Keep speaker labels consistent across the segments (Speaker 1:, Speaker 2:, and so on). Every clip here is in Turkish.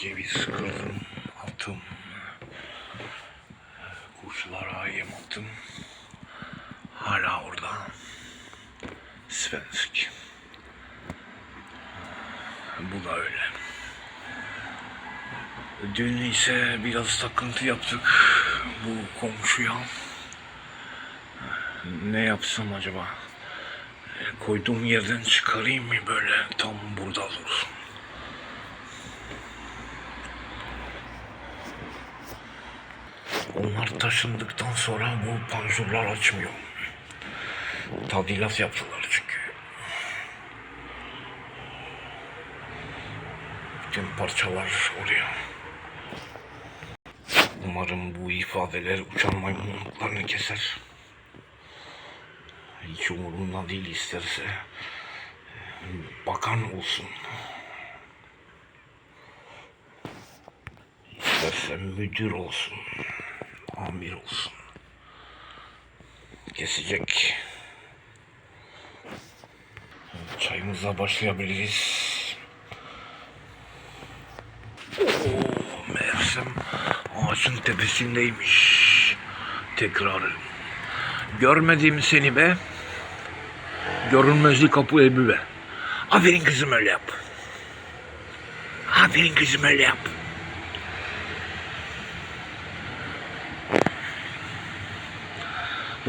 Speaker 1: ceviz kırdım, attım. Kuşlara yem attım. Hala orada. Svensk. Bu da öyle. Dün ise biraz takıntı yaptık bu komşuya. Ne yapsam acaba? Koyduğum yerden çıkarayım mı böyle tam burada dursun? Onlar taşındıktan sonra bu panjurlar açmıyor. Tadilat yaptılar çünkü. Bütün parçalar oraya. Umarım bu ifadeler uçan maymunluklarını keser. Hiç umurumda değil isterse. Bakan olsun. İsterse müdür olsun. Amir olsun. Kesecek. Çayımıza başlayabiliriz. Oo, meğersem ağacın tepesindeymiş. Tekrarı. Görmedim seni be. Görünmezli kapı ebi be. Aferin kızım öyle yap. Aferin kızım öyle yap.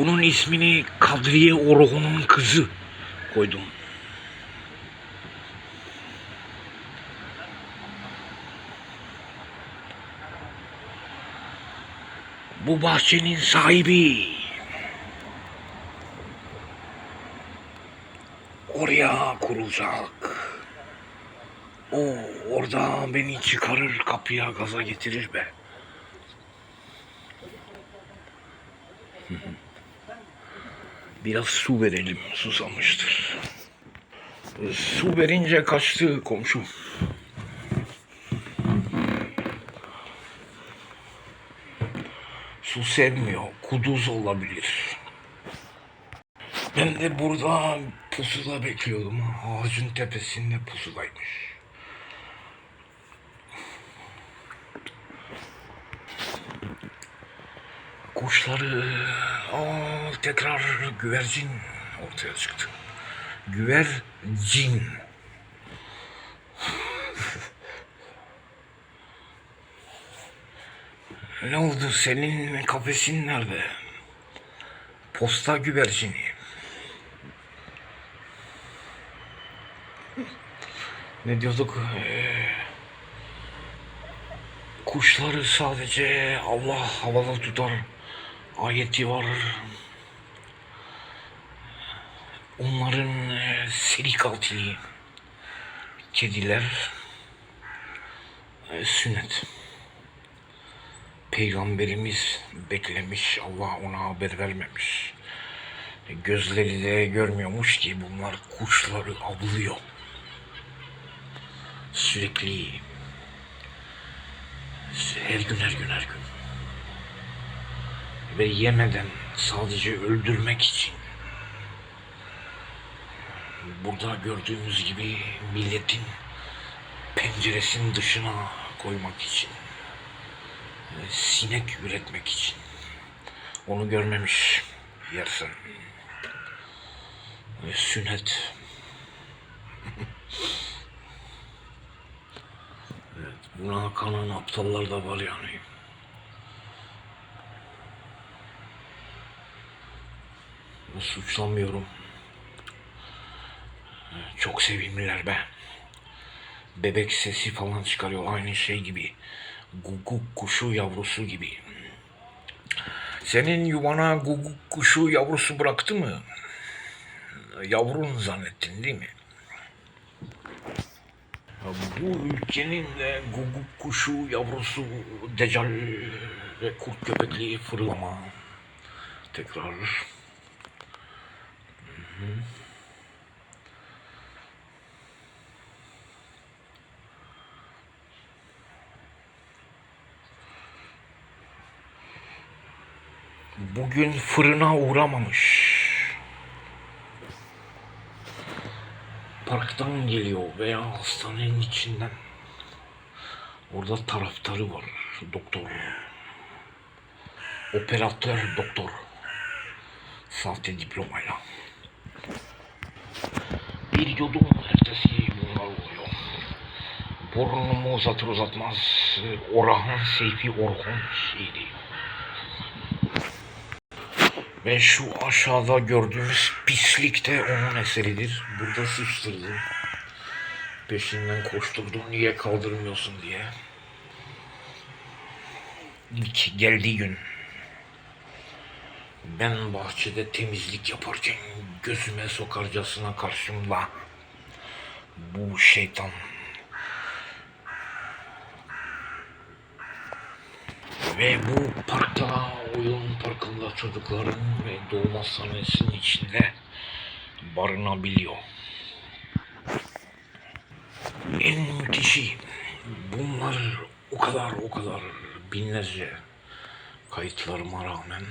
Speaker 1: Bunun ismini Kadriye Orhun'un kızı koydum. Bu bahçenin sahibi. Oraya kurulacak. O orada beni çıkarır kapıya gaza getirir be. Biraz su verelim, susamıştır. Su verince kaçtı komşum. Su sevmiyor, kuduz olabilir. Ben de burada pusuda bekliyordum. Ağacın tepesinde pusudaymış. Kuşları aa, tekrar güvercin ortaya çıktı. Güvercin. ne oldu senin kafesin nerede? Posta güvercini. Ne diyorduk? Ee, kuşları sadece Allah havada tutar ayeti var. Onların e, seri katili kediler e, sünnet. Peygamberimiz beklemiş Allah ona haber vermemiş. E, Gözleri de görmüyormuş ki bunlar kuşları avlıyor. Sürekli her gün her gün her gün ve yemeden sadece öldürmek için. Burada gördüğümüz gibi milletin penceresinin dışına koymak için e, sinek üretmek için. Onu görmemiş yersen sünnet. Evet, buna kanan aptallar da var yani suçlamıyorum. Çok sevimliler be. Bebek sesi falan çıkarıyor aynı şey gibi. Guguk kuşu yavrusu gibi. Senin yuvana guguk kuşu yavrusu bıraktı mı? Yavrun zannettin değil mi? Bu ülkenin de guguk kuşu yavrusu Decal ve kurt köpekli fırlama. Tekrar Bugün fırına uğramamış. Parktan geliyor veya hastanenin içinden. Orada taraftarı var. Doktor. Operatör doktor. Sahte diplomayla. Bir yudum ertesi bunlar oluyor. Burnumu uzatır uzatmaz Orhan Seyfi Orhan şiiri. Ve şu aşağıda gördüğümüz pislik de onun eseridir. Burada sıçtırdı. Peşinden koşturdu niye kaldırmıyorsun diye. İlk geldiği gün ben bahçede temizlik yaparken gözüme sokarcasına karşımda bu şeytan ve bu parkta oyun parkında çocukların ve doğum hastanesinin içinde barınabiliyor. En müthişi bunlar o kadar o kadar binlerce kayıtlarıma rağmen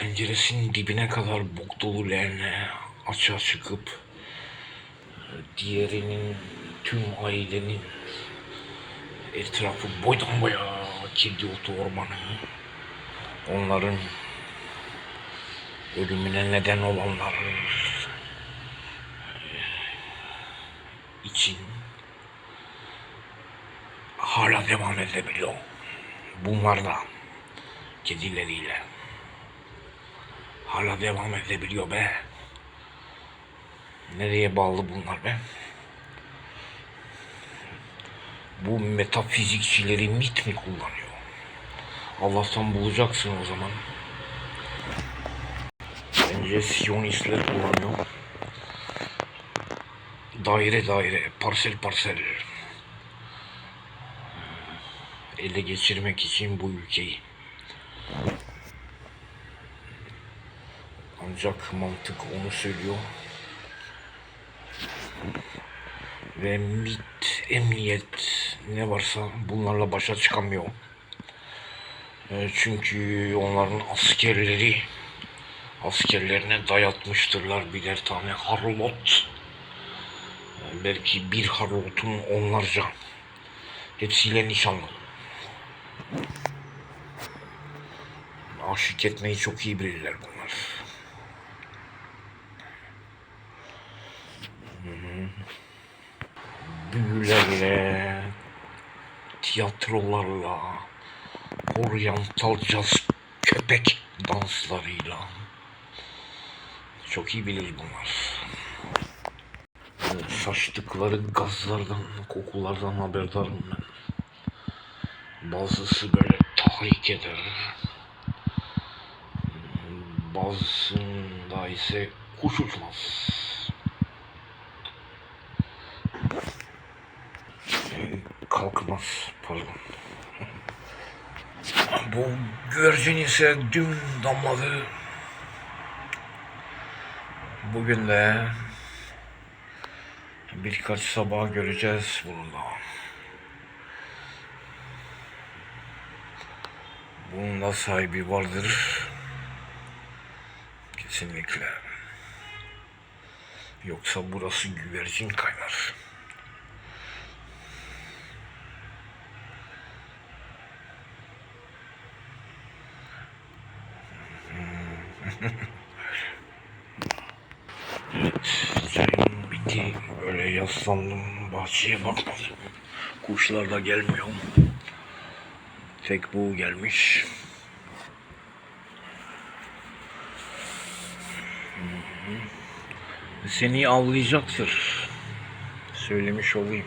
Speaker 1: penceresinin dibine kadar bok dolu leğene açığa çıkıp diğerinin tüm ailenin etrafı boydan boya kedi otu ormanı onların ölümüne neden olanlar için hala devam edebiliyor. Bunlar da kedileriyle hala devam edebiliyor be. Nereye bağlı bunlar be? Bu metafizikçileri mit mi kullanıyor? Allah'tan bulacaksın o zaman. Bence Siyonistler kullanıyor. Daire daire, parsel parsel. Ele geçirmek için bu ülkeyi. Ancak mantık onu söylüyor. Ve MIT, emniyet ne varsa bunlarla başa çıkamıyor. E, Çünkü onların askerleri askerlerine dayatmıştırlar birer tane harlot. E, Belki bir harlotun onlarca. Hepsiyle nişanlı. Aşık etmeyi çok iyi bilirler bunlar. Büyülerle, tiyatrolarla, oryantal caz köpek danslarıyla çok iyi bilir bunlar. Saçtıkları gazlardan, kokulardan haberdarım ben. Bazısı böyle tahrik eder. Bazısında ise kuş uçmaz. Kalkmaz pardon. Bu güvercin ise dün damladı. Bugün de birkaç sabah göreceğiz bunu da. Bunun sahibi vardır. Kesinlikle. Yoksa burası güvercin kaynar. Çayım bitti. Böyle yaslandım. Bahçeye bakmadım. Kuşlar da gelmiyor. Tek bu gelmiş. Seni avlayacaktır. Söylemiş olayım.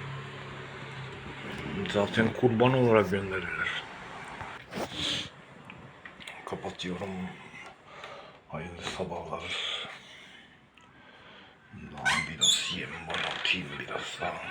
Speaker 1: Zaten kurban olarak gönderirler. Kapatıyorum. Hayırlı sabahlar. Atayım biraz daha.